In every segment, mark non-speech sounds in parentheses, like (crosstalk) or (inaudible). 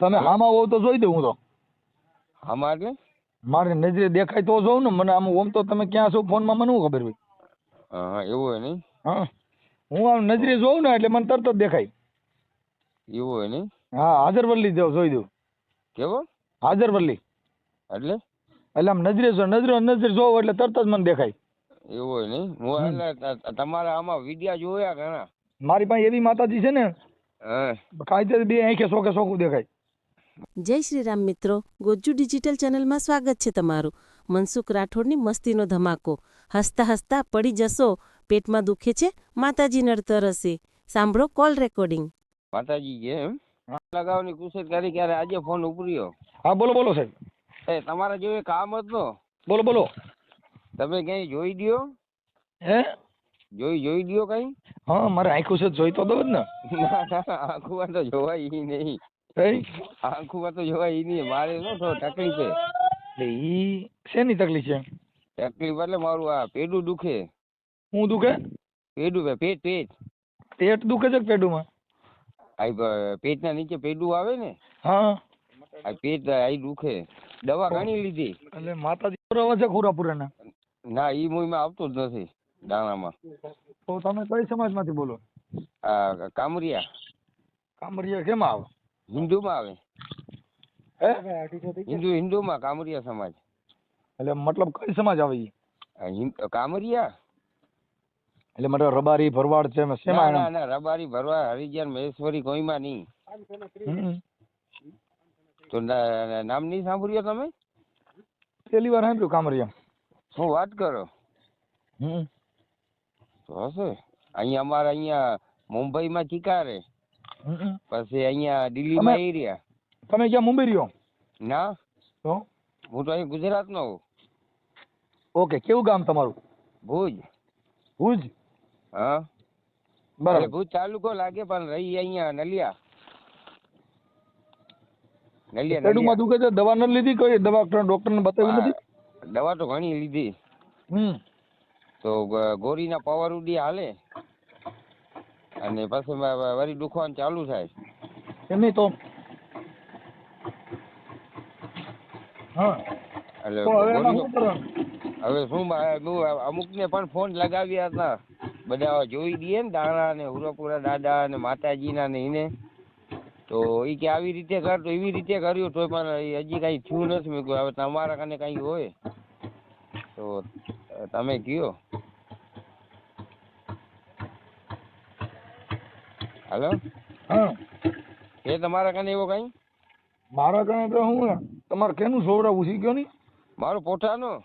તમે હામાં હોવ તો જોઈ દઉં હું તો. હામાં એટલે? મારી નજરે દેખાય તો જોઉં ને મને આમ ઓમ તો તમે ક્યાં છો ફોનમાં મને શું ખબર ભાઈ હા એવું હોય નહીં? હા. હું આમ નજરે જોઉં ને એટલે મને તરત જ દેખાય. એવું હોય નહીં? હા હાજરવલ્લી જાઉં જોઈ દઉં. કેવો? હાજરવલ્લી. એટલે? એટલે આમ નજરે જો નજરે નજરે જોઉં એટલે તરત જ મને દેખાય. એવું હોય નહીં? હું એટલે તમારે આમાં વિડિયા જોયા ઘણા. મારી પાસે એવી માતાજી છે ને હા. કાંઈ બે આંખે સોકે સોકું દેખાય. જય શ્રી રામ મિત્રો ગોજ્જુ ડિજિટલ ચેનલમાં સ્વાગત છે તમારું. મનસુખ રાઠોડની મસ્તીનો ધમાકો. હસતા હસતા પડી જશો પેટમાં દુખે છે માતાજી નડતર હશે. સાંભળો કોલ રેકોર્ડિંગ. માતાજી કે એમ? લગાવવાની કુશળ કરી ક્યારે? આજે ફોન ઉપર્યો હા બોલો બોલો સાહેબ. એ તમારા જેવું કામ હતું. બોલો બોલો. તમે ક્યાંય જોઈ દ્યો? હે? જોઈ જોઈ દો કઈ? હા મારે આંખું છે જોઈ તો દો જ ને. ના તો જોવાય નહીં. આંખુમાં તો જોવાય ઈ નહીં મારે નો થોડો તકલીફ છે? એટલે ઈ શેની તકલીફ છે? તકલીફ એટલે મારું આ પેડું દુખે. હું દુખે? પેડું પે- પેટ પેટ. પેટ દુખે છે પેડુંમાં આ બ- પેટના નીચે પેડું આવે ને હા. આ પેટ આ દુખે. દવા ઘણી લીધી. એટલે માતાજી પુરાવા છે ખુરાપુરાના? ના ઈ મુઈમાં આવતું જ નથી દાણામાં. તો તમે કઈ સમાજમાંથી બોલો? આ કામરિયા. કામરિયા કેમ આવે? હિન્દુમાં આવે. હે? હિન્દુ હિન્દુમાં કામરિયા સમાજ. એટલે મતલબ કઈ સમાજ આવે ઈ? કામરિયા? એટલે મતલબ રબારી ભરવાડ છે શેમાં ના ના રબારી ભરવાડ હરિજન મહેશ્વરી કોઈમાં નહીં. તો નામ નહીં સાંભળ્યો તમે? પહેલી વાર સાંભળ્યું કામરિયા. શું વાત કરો? હમ. તો હશે. અહીંયા અમારે અહીંયા મુંબઈમાં ચિકારે. હમ. પછી અહીંયા દિલ્હીમાં માં એરિયા તમે ક્યાં મુંબઈ રહ્યો? ના. તો? હું તો અહીં ગુજરાતનો છું ઓકે કેવું ગામ તમારું? ભુજ. ભુજ? હા. બરાબર. ભુજ તાલુકો લાગે પણ રહી અહીંયા નલિયા. નલિયા નલિયા. દુખે છે દવા ન લીધી કોઈ? દવા ડોક્ટર ને બતાવી નથી? દવા તો ઘણી લીધી. હમ. તો ગોરીના પાવર ઉડી હાલે. અને પછી વળી દુખવાનું ચાલુ થાય. એમની તો? હા. એટલે હવે શું અમુક અમુકને પણ ફોન લગાવ્યા હતા. બધા જોઈ દઈએ ને દાણા ને હુરપુરા દાદા ને માતાજીના ને એને તો એ કે આવી રીતે કર તો એવી રીતે કર્યું તોય પણ હજી કઈ થયું નથી. મેં હવે તમારા કને કઈ હોય. તો તમે કયો. હાલો? હા. એ તમારા કને એવો કઈ? મારા કને તો હું તમારે કેનું સોવડાવું છે ગયો નહીં મારું પોઠાનું.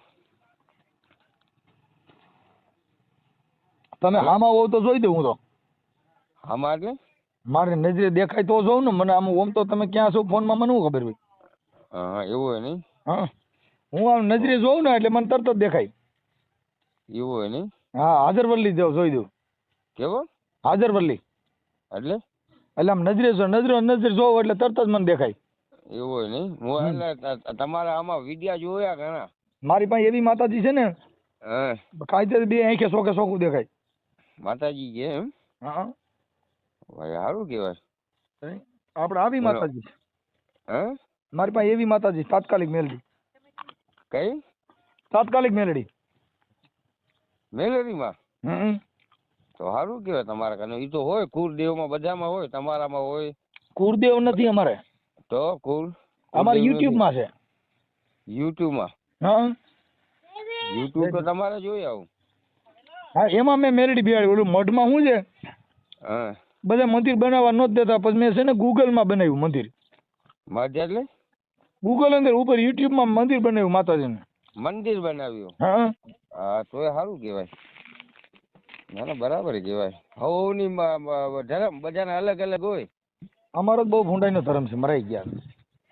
તમે હામાં હોવ તો જોઈ દઉં હું તો. હામાં એટલે? મારી નજરે દેખાય તો જોઉં ને મને આમ ઓમ તો તમે ક્યાં છો ફોનમાં મને શું ખબર હોય? હા એવું હોય નહીં? હા. હું આમ નજરે જોઉં ને એટલે મને તરત જ દેખાય. એવું હોય નહીં? હા હાજરવલ્લી જો જોઈ દઉં. કેવો? હાજરવલ્લી એટલે? એટલે આમ નજરે જો નજરે નજરે જોઉં એટલે તરત જ મને દેખાય. એવું હોય નહીં? હું એટલે તમારા આમાં વિડિયા જોયા ઘણા? મારી પાસે એવી માતાજી છે ને હા. કાંઈ બે આંખે શોકે શોકું દેખાય. માતાજી કે એમ? હા. ભાઈ સારું કહેવાય. આપણે આવી માતાજી હે હા? મારી પાસે એવી માતાજી તાત્કાલિક મેલડી. કઈ? તાત્કાલિક મેલડી. મેલડીમાં? હમ. તો સારું કહેવાય તમારા કને એ તો હોય કુળદેવમાં બધામાં હોય તમારામાં હોય. કુળદેવ નથી અમારે. તો કુળ અમારે યુટ્યુબમાં માં છે. યુટ્યુબમાં? હા. યુટ્યુબ તો તમારે જોઈ આવું. હા એમાં મેં મેરડી બિહાડી ઓલું મઢમાં શું છે? હા. બધા મંદિર બનાવવા નો દેતા પછી મેં છે ને ગૂગલમાં બનાવ્યું મંદિર. મઢ એટલે? ગૂગલ અંદર ઉપર યુટ્યુબમાં મંદિર બનાવ્યું માતાજીનું. મંદિર બનાવ્યું? હા. હા એ સારું કહેવાય. ના ના બરાબર કહેવાય હવની ધર્મ બધાને અલગ અલગ હોય. અમારો બહુ ભૂંડાઈનો ધર્મ છે મરાઈ ગયા.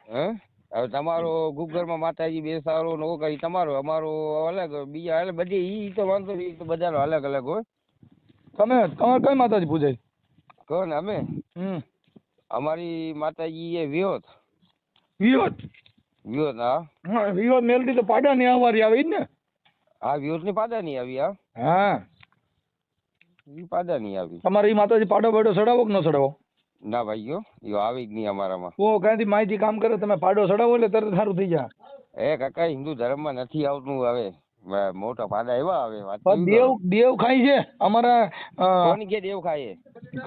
હે? હવે તમારો ગુગલમાં માતાજી બેસારો નવો કરી તમારો અમારો અલગ બીજા અલગ બધી ઈ તો વાંધો નહીં તો બધાનો અલગ અલગ હોય. તમે તમારે કઈ માતાજી પૂજાય? ને અમે? હમ. અમારી માતાજી એ વિયોત વિયોત વિયોત હા વિયોત મેલડી તો પાડાની આવવારી આવે ને. હા વિયોતની પાદા ની આવી હા. હા. ઈ પાદા ની આવી. તમારે ઈ માતાજી પાડો બાડો ચડાવો કે ન ચડાવો ના ભાઈ ગયો યો આવી જ નહીં અમારામાં. ઓ કાંઈથી માહિતી કામ કરે તમે પાડો ચડાવો એટલે તરત સારું થઈ જાય. એ કાકા હિન્દુ ધર્મમાં નથી આવતું હવે. મોટા પાડા એવા આવે વાત દેવ દેવ ખાય છે? અમારા કોની કે દેવ ખાય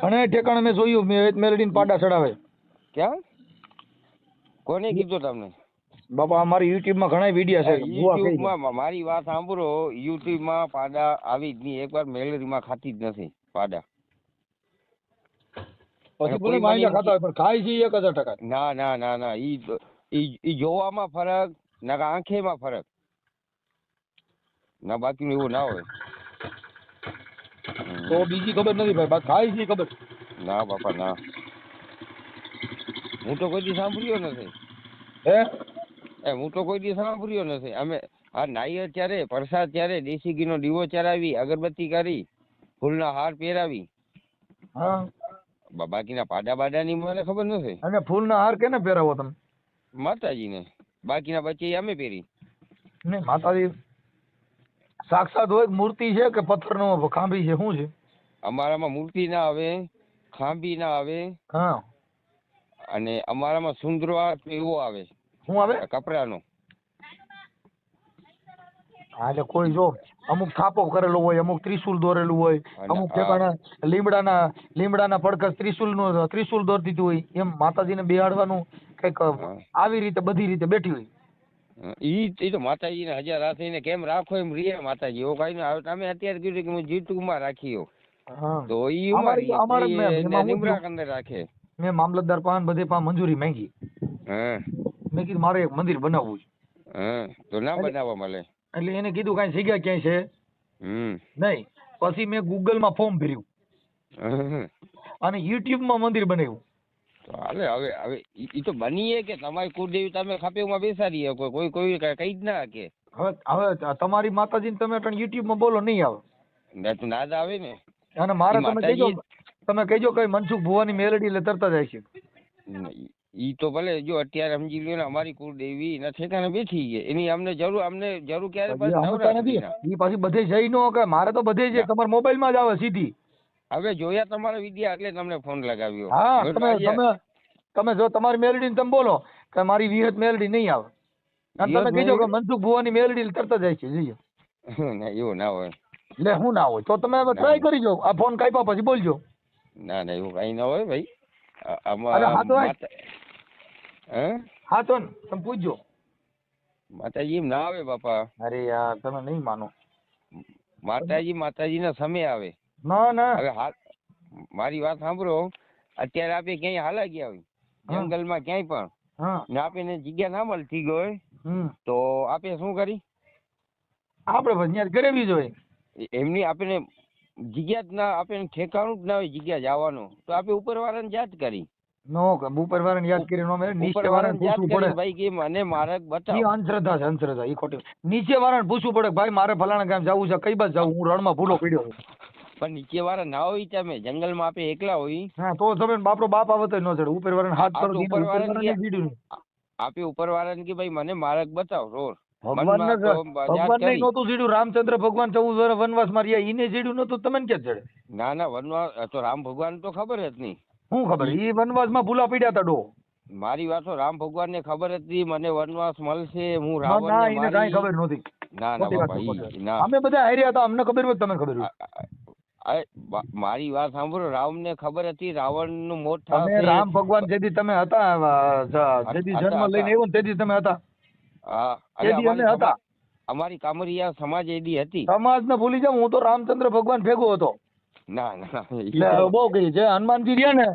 ઘણા ઠેકાણે મેં જોયું મેં મેલડીને પાડા ચડાવે ક્યાં કોને કીધું તમને? બાપા અમારી યુટ્યુબમાં ઘણા વીડિયો છે. યુટ્યુબમાં મારી વાત સાંભળો યુટ્યુબમાં પાડા આવી જ નહીં. એકવાર મેલેરીમાં ખાતી જ નથી પાડા. પછી ભલે માંગ્યા ખાતા હોય પણ ખાય છે એક હજાર ટકા ના ના ના ના. ઈ ઈ જોવામાં ફરક ના આંખેમાં ફરક. ના બાકી એવું ના હોય. તો બીજી ખબર નથી ભાઈ બાકી ખાય છે ખબર. ના બાપા ના. હું તો કોઈ સાંભળ્યો નથી. હે? એ હું તો કોઈ દી સાંભળ્યો નથી. અમે આ નાઈએ ત્યારે પ્રસાદ ત્યારે દેશી ઘીનો દીવો ચડાવી અગરબત્તી કરી ફૂલના હાર પહેરાવી. હા. બાકીના પાડા બાડાની મને ખબર નથી. અને ફૂલના હાર કેને પહેરાવો તમે? માતાજીને. બાકીના બચ્ચે અમે પહેરી. નહીં માતાજી સાક્ષાત હોય મૂર્તિ છે કે પથ્થરનો ખાંભી છે? શું છે? અમારામાં મૂર્તિ ના આવે ખાંભી ના આવે. હા. અને અમારામાં સુંદરવા એવો આવે. શું આવે? કપડાનો હા એટલે કોઈ જો અમુક થાપો કરેલો હોય અમુક ત્રિશુલ દોરેલું હોય અમુક ઠેકાણા લીમડાના લીમડાના પડકસ ત્રિશુલનું ત્રિશુલ દોર દીધું હોય એમ માતાજીને બેહાડવાનું કંઈક આવી રીતે બધી રીતે બેઠી હોય. ઈ ઈ તો માતાજીને હજાર હાથીને કેમ રાખો એમ રીએ માતાજી. એવું કઈ ના તમે અત્યારે કીધું કે હું જીતુ માં રાખીયો તો ઈ અમારી? કંદર રાખે. મેં મામલતદાર પાન બધે પા મંજૂરી માંગી. હા. મેં કીધું મારે એક મંદિર બનાવવું છે. તો ના બનાવવા મળે. એટલે એને કીધું કાંઈ જગ્યા ક્યાંય છે? હમ. નહીં. પછી મેં ગૂગલમાં ફોર્મ ભર્યું. અને યુટ્યુબમાં મંદિર બનાવ્યું. હાલે હવે હવે ઈ તો બનીએ કે તમારી કુળદેવી તમે ખાપેમાં બેસાડીએ કોઈ કોઈ કોઈ કઈ જ ના કે. હવે હવે તમારી માતાજીને તમે પણ યુટ્યુબમાં બોલો નહીં આવે. ના તો ના આવે ને. અને મારે તમે કહેજો તમે કહેજો કઈ મનસુખ ભુવાની મેલડી એટલે તરતા જાય આવશે ઈ- ઈ તો ભલે જો અત્યારે સમજી લ્યો ને અમારી કુળદેવી એના ઠેકાણે બેઠી છે. એની અમને જરૂર અમને જરૂર ક્યારે નથી. ઈ પાછી બધે જઈ નો કે મારે તો બધે છે ના. તમારા મોબાઈલમાં જ આવે સીધી. હવે જોયા તમારા વિડિયા એટલે તમને ફોન લગાવ્યો. હા તમે તમે તમે જો તમારી મેલડી તમે બોલો કે મારી વિહત મેલડી નહીં આવે. અને તમે કહેજો કે મનસુખ ભુવાની મેલડી તરત જ છે જઈએ. (laughs) ના એવું ના હોય. લે હું ના હોય તો તમે ટ્રાય કરી જો આ ફોન કાપ્યા પછી બોલજો. ના ના એવું કઈ ના હોય ભાઈ. આમાં હા? હે તો તમે પૂછજો. માતાજી એમ ના આવે બાપા. અરે યાર તમે નહીં માનો. માતાજી માતાજી ના સમય આવે. ના ના. હવે હાલ મારી વાત સાંભળો. અત્યારે આપણે ક્યાંય હાલા ગયા હોય. જંગલમાં ક્યાંય પણ? ને આપીને જગ્યા ના મળતી ગઈ તો આપણે શું કરી? આપણે ભજનિયાત કરેવી જોઈએ. એમની આપણને જગ્યા જ ના આપણને ઠેકાણું જ ના હોય જગ્યા જવાનું. તો આપણે ઉપરવાળાને જાત કરી. નો ઉપર વાળાને યાદ કરીને નો મેળ, નીચે વાળાને પૂછવું પડે. ભાઈ કે મને માર્ગ ઈ બતાવો. અંધશ્રદ્ધા છે અંધશ્રદ્ધા ઈ ખોટી. નીચે વાળાને પૂછવું પડે કે ભાઈ મારે ફલાણા ગામ જવું છે કઈ બાજુ જવું? હું રણમાં ભૂલો પડ્યો છું. પણ નીચે વાળા ના હોય તમે જંગલમાં આપણે એકલા હોય. હા તો તમે બાપરો બાપ આવે તો ન ચડે. ઉપર વાળાને હાથ કરો ઉપર વાળાને કે- દીધું. નહીં. કે ભાઈ મને માર્ગ બતાવો રોડ. નહોતું જીડ્યું. રામચંદ્ર ભગવાન ચૌદ વર્ષ વનવાસમાં રહ્યા. ઈને જીડ્યું નહોતું. તમને ક્યાં ચડે? ના ના વનવાસ તો રામ ભગવાન તો ખબર જ નહીં. શું ખબર? એ વનવાસમાં ભૂલા પડ્યા હતા ડો. મારી વાત તો રામ ભગવાન ને ખબર હતી મને વનવાસ મળશે હું રાવણ ના, એને કાંઈ ખબર નહોતી. ના ના બાપા ના. અમે બધા હાર્યા હતા અમને ખબર હોય તમને ખબર હોય. મારી વાત સાંભળો રામ ને ખબર હતી રાવણનું મોત થશે. રામ ભગવાન જેથી તમે હતા જેથી જન્મ લઈને. આવ્યો તેથી તમે હતા. હા તેથી અમે અમારી હતા. અમારી કામરિયા સમાજ એડી હતી. સમાજ ને ભૂલી જાવ હું તો રામચંદ્ર ભગવાન ભેગો હતો. ના ના બહુ કહી છે હનુમાનજી રહ્યા ને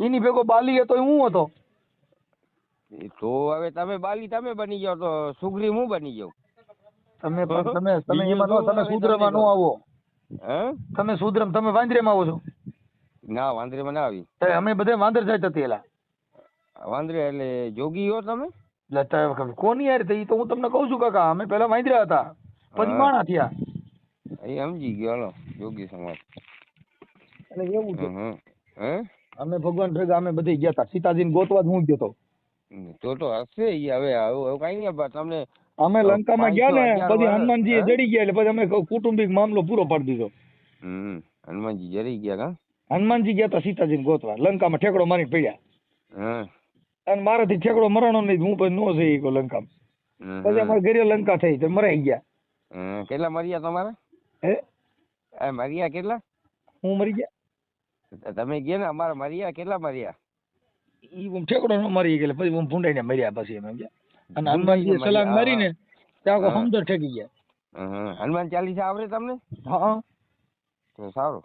એની ભેગો બાલી હતો હું હતો? તો હવે તમે બાલી તમે બની જાવ તો સુગ્રી હું બની જાઉં? તમે તમે તમે એમાં તમે સુદ્રમાં નો આવો. હે? તમે સુદ્રમ તમે વાંદરેમાં આવો છો? ના વાંદરે ના આવી. અમે બધે વાંદર જાય હતી એલા. વાંદરે એટલે જોગી હો તમે? કોની યાર તો હું તમને કહું છું કાકા અમે પેલા વાંદરા હતા પછી માણા થયા. એ સમજી ગયો હાલો. યોગી સમાજ. એટલે એવું છે. હે? અમે ભગવાન ભેગા અમે બધે ગયા હતા સીતાજીને ગોતવા હું ગયો તો. તો હશે ઈ હવે આવું કઈ નહીં તમને અમે લંકામાં ગયા ને પછી હનુમાનજી જડી ગયા એટલે પછી અમે કુટુંબિક મામલો પૂરો પાડી દીધો. હમ હનુમાનજી જડી ગયા કા? હનુમાનજી ગયા હતા સીતાજીને ગોતવા. લંકામાં ઠેકડો મારી પડ્યા. અને મારાથી ઠેકડો મરણો નહીં હું પછી નો જઈ ગયો લંકામાં. પછી અમારે ઘરે લંકા થઈ તો મરાઈ ગયા. કેટલા મર્યા તમારા? હે? મર્યા કેટલા? હું મરી ગયા? તમે ગયા ને અમારા મર્યા કેટલા મર્યા? ઈ હું ઠેકડો ન મરી ગયેલા પછી હું ભૂંડાઈને મર્યા પછી એમ સમજ્યા અને ભૂંડાઈને સલાંગ મારીને ત્યાં. સમદર ઠેકી ગયા. હનુમાન ચાલીસા આવડે તમને? હા. તો સારું.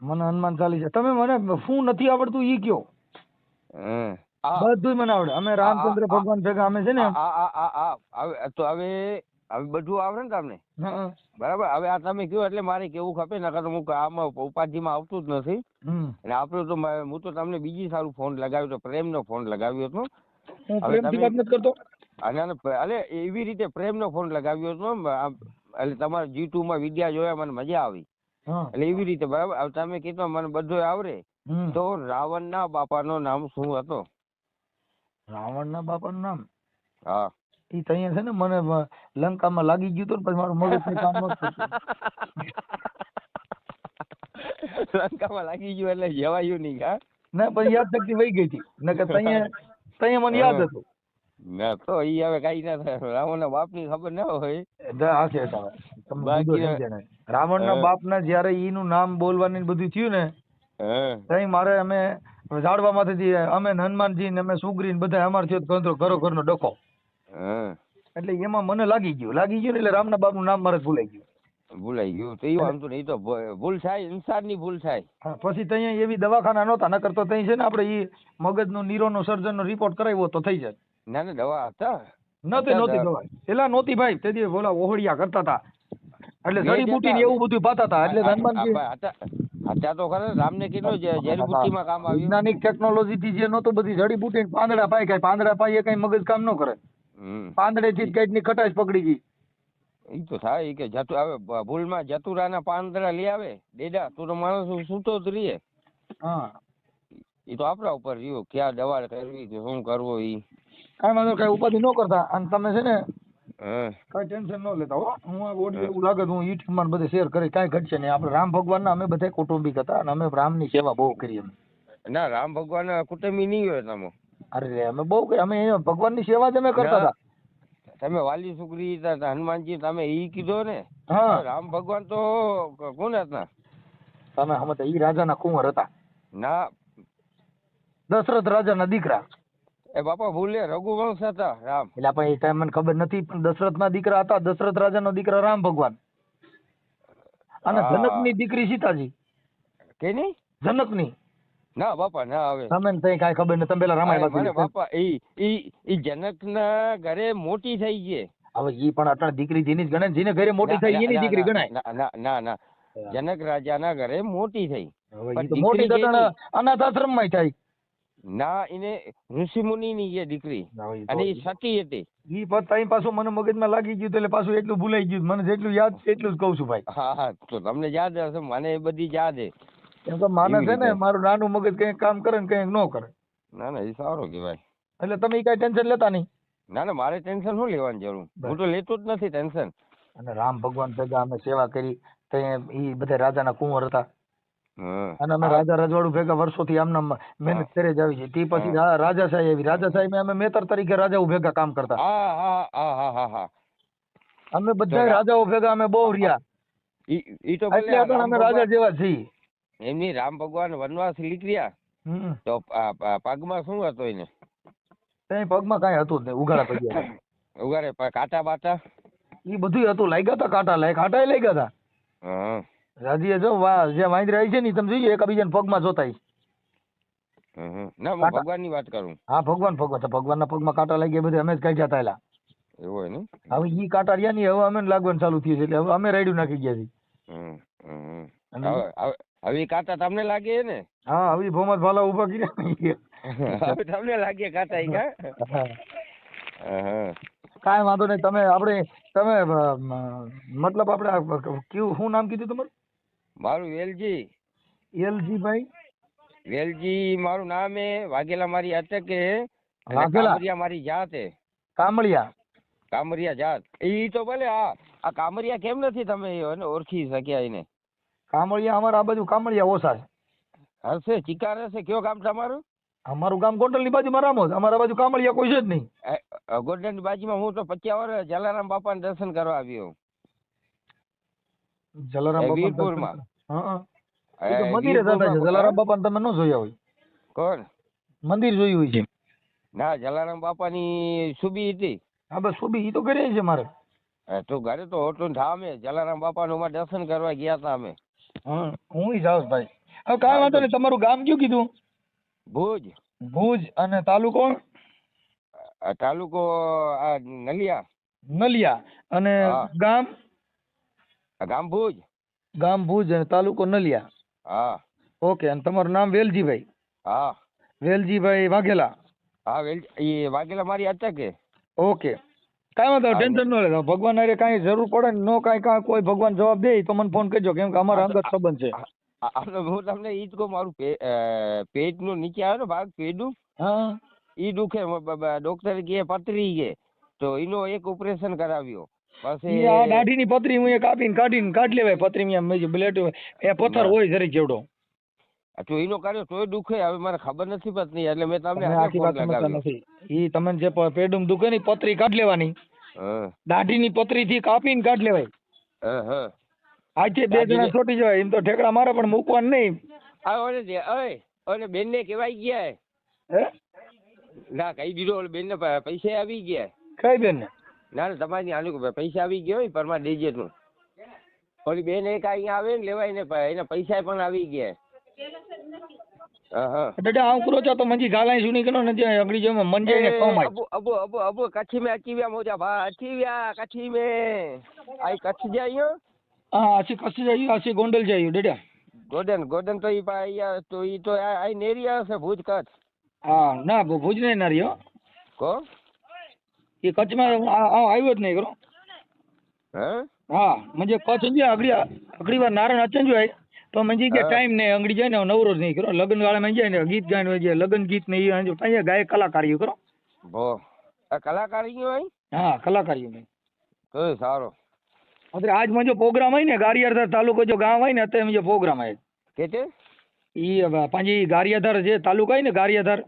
મને હનુમાન ચાલીસા તમે મને શું નથી આવડતું ઈ કયો? બધું મને આવડે. અમે રામચંદ્ર ભગવાન ભેગા અમે છે ને. તો હવે હવે બધું આવડે ને તમને? બરાબર? હવે આ તમે કયો એટલે મારે કેવું ખપે નકર તો હું આમાં ઉપાધિમાં આવતું જ નથી. અને આપણું તો હું તો તમને બીજી સારું ફોન લગાવ્યો હતો પ્રેમનો ફોન લગાવ્યો હતો. હવે તમે- કરતો? અને અરે એવી રીતે પ્રેમનો ફોન લગાવ્યો હતો મ- એટલે તમારા જી ટુમાં વિદ્યા જોયા મને મજા આવી. હા. એટલે એવી રીતે બરાબર? હવે તમે કીધું મને બધું આવડે. તો રાવણના બાપાનો નામ શું હતો? રાવણના બાપાનું નામ? હા. ઈ તઅહીંયા છે ને મને લંકામાં લાગી ગયું હતું ને પછી મારું મગજ કામ ન થતું. લંકામાં લાગી ગયું એટલે જવાયું નહીં હા? ના પછી યાદ શક્તિ વહી ગઈ હતી. નકર તઅહીંયા તઅહીંયા મને યાદ હતું. ના તો ઈ હવે કઈ ના થાય. રાવણના બાપની ખબર ના હોય. હા છે તમે નહીં. રાવણના હા. બાપના જ્યારે ઈનું નામ બોલવાની બધું થયું ને ત્યાં તઈ મારે અમે ઝાડવામાંથી અમે ને હનુમાનજી ને અમે સુગ્રી ને બધા અમાર થયો તો ઘરો ઘરનો ડખો. એટલે એમાં મને લાગી ગયું. લાગી ગયું ને એટલે રામના બાપનું નામ મારે ભૂલાઈ ગયું. ભૂલાઈ ગયું. તો એ વાંધો નહીં. તો ભૂલ થાય ઇન્સાનની ભૂલ થાય. પછી ત્યાં એવી દવાખાના નહોતા નકર તો ત્યાં છે ને આપણે નીરો મગજનો નીરોનો સર્જનનો રિપોર્ટ કરાવ્યો તો થઈ જાય. ના ના દવા હતા. નહોતી અત્યારે નહોતી દવા. એલા નહોતી ભાઈ. તે દિવસ બોલા ઓહળિયા કરતા હતા. એટલે જડી જડીબુટી ને એવું બધું પાતા હતા. એટલે હનુમાનજી હતા તો ખરે રામને કીધું જે જડીબુટ્ટીમાં કામ આવ્યું. વૈજ્ઞાનિક ટેકનોલોજી થી જે નહોતું બધી જડીબુટી ને પાંદડા પાય કાંઈ પાંદડા પાય એ કઈ મગજ કામ ન કરે. હમ. પાંદડે થી કંઈકની કટાશ પકડી ગઈ. એ તો થાય કે જતુ બ- ભૂલમાં જતુરાના પાંદડા લઈ આવે ડેડા તું તો માણસ સૂતો જ રહીએ. હા. ઈ તો આપણા ઉપર રહ્યું ક્યાં દવા કરવી કે શું કરવો એ કાંઈ વાંધો કઈ ઉપાધિ ન કરતા. અને તમે છે ને કઈ ટેન્શન ન લેતા હો. હું આ બોર્ડ એવું લાગે હું યુટ્યુબમાં બધે શેર કરી કાંઈ ઘટશે નહીં. આપણે રામ ભગવાનના અમે બધા કુટુંબિક હતા અને અમે રામની સેવા બહુ કરી અમે ના રામ ભગવાન કુટુંબી નહીં હોય તમે. અરે અમે બહુ અમે ભગવાનની સેવા જ અમે કરતા હતા. તમે વાલી સુગ્રી તા- તા હનુમાનજી તમે ઈ કીધો ને રામ ભગવાન તો કોણ હતા? તમે સમજતા ઈ રાજાના કુંવર હતા. ના. દશરથ રાજાના દીકરા. એ બાપા ભૂલે રઘુવંશ હતા રામ. એટલે આપણે એ ટાઈમ મને ખબર નથી પણ દશરથ ના દીકરા હતા દશરથ રાજાનો દીકરા રામ ભગવાન. અને જનક જનકની દીકરી સીતાજી. કે નહીં જનકની. ના બાપા ના આવે. તમે ને તઈ કાંઈ ખબર નથી તમે પેલા રામાયણ મને બાપા ઈ ઈ ઈ જનકના ઘરે મોટી થઈ ગઈ. હવે ઈ પણ અટાણે દીકરી જેની જ ગણે ને જેને ઘરે મોટી થઈ એની દીકરી ગણાય. ના ના ના જનક રાજા ના ઘરે મોટી થઈ. મોટી અટાણે અનાથ આશ્રમમાં થાય. ના એને ઋષિ મુનિની છે દીકરી. અને એ સતી હતી. ઈ પછી તઈ પાછું મને મગજમાં લાગી ગયું એટલે પાછું એટલું ભૂલાઈ ગયું મને જેટલું યાદ છે એટલું જ કહું છું ભાઈ. હા હા તો તમને યાદ હશે મને એ બધી યાદ છે. કેમ કે માને છે ને મારું નાનું મગજ કંઈક કામ કરે ને કંઈક ન કરે. ના ના એ સારું કહેવાય. એટલે તમે કાંઈ ટેન્શન લેતા નહીં? ના ના મારે ટેન્શન શું લેવાની જરૂર? હું તો લેતો જ નથી ટેન્શન અને રામ ભગવાન ભેગા અમે સેવા કરી તે એ બધા રાજાના કુંવર હતા. અને અમે રાજા રજવાડું ભેગા વર્ષોથી આમના મહેનત કરે જ આવી છે તે પછી રાજા સાહેબ આવી. રાજા સાહેબ અમે મેતર તરીકે રાજાઓ ભેગા કામ કરતા. અમે બધા રાજાઓ ભેગા અમે બહુ રહ્યા. એટલે અમે રાજા જેવા છીએ. એમની રામ ભગવાન વનવાસ નીકળ્યા. તો પગમાં શું હતો એને? તઈ પગમાં કાંઈ હતું જ નહીં ઉઘાડા પગ (coughs) ઉઘાડે કાંટા બાટા? એ બધું હતું લાગ્યા હતા કાંટા લાય કાંટા લાગ્યા હતા. હા રાજીએ જો વા જે વાંદરા આવી છે ને તમે જોઈએ એકબીજાને પગમાં જોતા. ના હું ની ભગવાનની વાત કરું. હા ભગવાન ભગવાન તો ભગવાનના પગમાં કાંટા લાગ્યા બધે અમે જ કઈ હતા એલા એવું હોય ને? હવે ઈ કાંટા રહ્યા નહીં હવે અમે લાગવાનું ચાલુ થયું છે એટલે હવે અમે રાયડું નાખી ગયા છીએ. હવે કાંટા તમને લાગે ને હા હવે ભોમત ભાલા ઊભા કર્યા હવે તમને લાગે કાતા ઈ કા. કાંઈ વાંધો નહીં તમે આપણે તમે મતલબ આપણે કયું શું નામ કીધું તમારું? મારું વેલજી એલજી ભાઈ? વેલજી મારું નામ હે વાઘેલા મારી અટક? કામરિયા મારી જાત હે. કામળિયા કામરિયા જાત. ઈ તો ભલે આ આ કામરિયા કેમ નથી તમે ઓળખી શક્યા એને? કામળિયા અમારા આ બાજુ કામળિયા ઓછા છે. હશે ચિકાર હશે કયો ગામ તમારું અમારું? ગામ ગોંડલની બાજુમાં રામોદ અમારા બાજુ કામળિયા કોઈ છે જ નહીં. બાજુ બાજુમાં હું તો પચ્યા વર્ષ જલારામ બાપાને દર્શન કરવા આવ્યો જલારામ બાપા વીરપુરમાં. હા મંદિરે જતા છે. જલારામ બાપાને તમે ન જોયા હોય. કોણ? મંદિર જોયું હોય છે. ના જલારામ બાપાની સુબી હતી. હા બસ સુબી એ તો કરે છે મારે. તો ઘરે તો હોટલ થામે જલારામ બાપાનું અમારે દર્શન કરવા ગયા હતા અમે. હા હું ભાઈ. હવે કાંઈ વાંધો નહીં. તમારું ગામ કયું કીધું? ભુજ. ભુજ અને તાલુકો? અ, તાલુકો આ નલિયા. નલિયા. અને હા. ગામ? આ ગામ ભુજ. ગામ ભુજ અને તાલુકો નલિયા. હા. ઓકે અને તમારું નામ વેલજીભાઈ? હા. વેલજીભાઈ વાઘેલા. હા વેલ એ વાઘેલા મારી અટકે ઓકે. કાંઈ વાંધો ટેન્શન ન લેતા ભગવાન અરે કાંઈ જરૂર પડે ને નો કાંઈ કાંઈ કોઈ ભગવાન જવાબ દે તો મને ફોન કરજો કેમ કે અમારા અંગત સંબંધ છે. હું તમને ઈ જ કહું મારું પેટનું પેટનું નીચે આવે ને ભાગ પેટનું હા. ઈ દુખે ડોક્ટર કે પથરી કે તો એનો એક ઓપરેશન કરાવ્યો. પછી આ દાઢીની પથરી હું એ કાપીને કાઢીને કાઢી લેવાય પતરી એમ બ્લેડ એ પથ્થર હોય જરી જેવડો. તો એનો કર્યો તોય દુખે હવે મને ખબર નથી પડતી એટલે મેં તમને તમે આખી વાત નથી. ઈ તમને જે પેડું દુખે ની પથરી પતરી કાઢી લેવાની. દાઢીની પતરી થી કાપીને કાઢ લેવાય. હા હા. આજે બે જણા છોટી જવાય એમ તો ઠેકડા મારે પણ મૂકવાનું નહીં. ઓલે દે ઓય ઓલે બેન ને કેવાય ગયા હે? ના કઈ દીધો ઓલે બેન ને પૈસા આવી ગયા. કઈ બેન ને ના ના તમારી આલુ પૈસા આવી ગયા હોય પરમા દેજે તું. ઓલી બેન એક અહીંયા આવે ને લેવાય ને એના પૈસા પણ આવી ગયા. ડડા આમ કરો છો તો મંજી ગાલાઈ સુની કનો ને અગડી જો મંજે ને કમાય અબો અબો અબો અબો કચ્છી મે અચીવ્યા મોજા ભા અચીવ્યા કચ્છી મે. આઈ કચ્છ જાયો હા આસી કચ્છ જાયો આસી ગોંડલ જાયો ડડા. ગોડન ગોડન તો ઈ પા અહીંયા તો ઈ તો આઈ નેરિયા છે ભુજ કચ્છ. હા ના ભુજ ને નારિયો કો? એ કચ્છમાં આવ્યો જ નહીં કરો. હે? હા મંજે કચ્છ જે અગડી અગડી વાર નારણ અચંજ હોય તો મંજી કે ટાઈમ ને અંગડી જાય ને નવરો જ નહીં કરો. લગ્ન વાળામાં જાય ને ગીત ગાયન હોય છે લગ્ન ગીત ને એ અંજો ત્યાં ગાય કલાકારીઓ કરો. ભો. આ કલાકારી હોય? હા કલાકારીઓ નહીં તો સારો. અત્યારે આજ મંજો પ્રોગ્રામ હોય ને ગારિયાધાર તાલુકો જો ગામ હોય ને અત્યારે મંજો પ્રોગ્રામ હોય. કેતે ઈ હવે પાંજી ગારિયાધાર જે તાલુકો હોય ને ગારિયાધાર.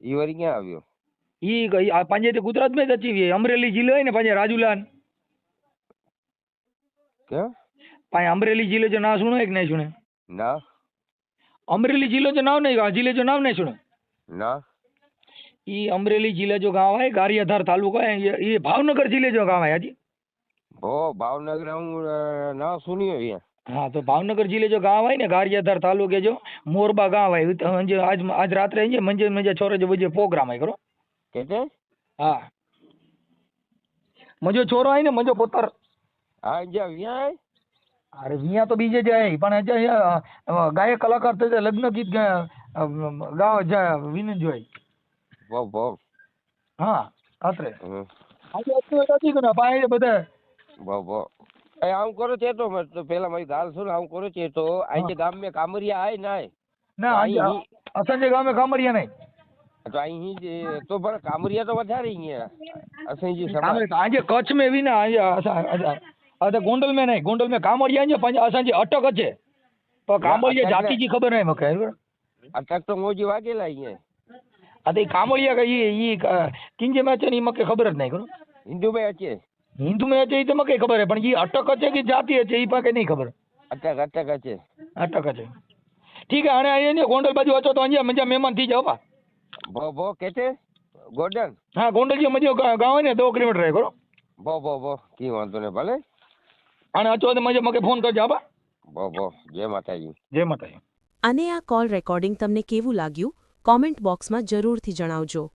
ઈ વરી ક્યાં આવ્યો? ઈ પાંજે તે ગુજરાતમાં જ અચીવી અમરેલી જિલ્લો હોય ને પાંજે રાજુલાન. કે ભાઈ અમરેલી જિલ્લે જો નામ સુનો એક નહીં સુને ના અમરેली जिले जो नाम नहीं जिले जो नाम नहीं सुनो ना ये अमरेली जिले जो गांव है गारियाधार तालुका है ये, ये भावनगर जिले जो गांव है जी ओ भावनगर हम ना सुनियो ये हाँ तो भावनगर जिले जो गांव है ना गारियाधार तालुके जो मोरबा गांव है तो आज आज रात रहे मंजे मंजे छोरे जो बजे प्रोग्राम है करो कहते हाँ मजो छोरो है ना मजो पुत्र आज जा है અરે અહીંયા તો બીજે જાય પણ અહીંયા ગાયક કલાકાર તરીકે લગ્ન ગીત ગાવ જાય વિન હોય. વાહ વાહ હા અત્રે આજે અત્રે નથી કે પાય બધા વાહ વાહ અહીં આવું કરો છે તો પેલા મારી ગાલ સુન આવું કરો છે તો. આજે ગામ મે કામરિયા આય નાય ના આજે અસંજે ગામ કામરિયા નહીં. તો અહીં જે તો પણ કામરિયા તો વધારે અહીંયા. અસંજી સમાજ. આજે કચ્છ મે વિના આજે અરે ગોંડલ में नहीं गोंडल में कामड़िया जे पंहिंजा असांजी अटक अचे पर कामड़िया जाति जी ख़बर नाहे मूंखे अटक त मोजी वागेला ईअं अदे कामड़िया का ई ई किंजे में अचनि ई मूंखे ख़बर नाहे कोन हिंदू में अचे हिंदू में अचे ई त मूंखे ख़बर आहे पण ई अटक अचे की जाति अचे ई पाके नहीं ख़बर अटक अटक अचे अटक अचे ठीकु आहे हाणे अञा गोंडल बाजू अचो त अञा मुंहिंजा महिमान थी जाओ पा भो भो किथे गोंडल हा गोंडल जो मुंहिंजो गांव आहे न दो किलोमीटर आहे हिकिड़ो ભો ભો ભો કી વાંધો નહીં ભલે અને અચો મજે મગે ફોન કરજો હા બા. બો બો જય માતાજી. જય માતાજી. અને આ કોલ રેકોર્ડિંગ તમને કેવું લાગ્યું? કોમેન્ટ બોક્સમાં જરૂરથી જણાવજો.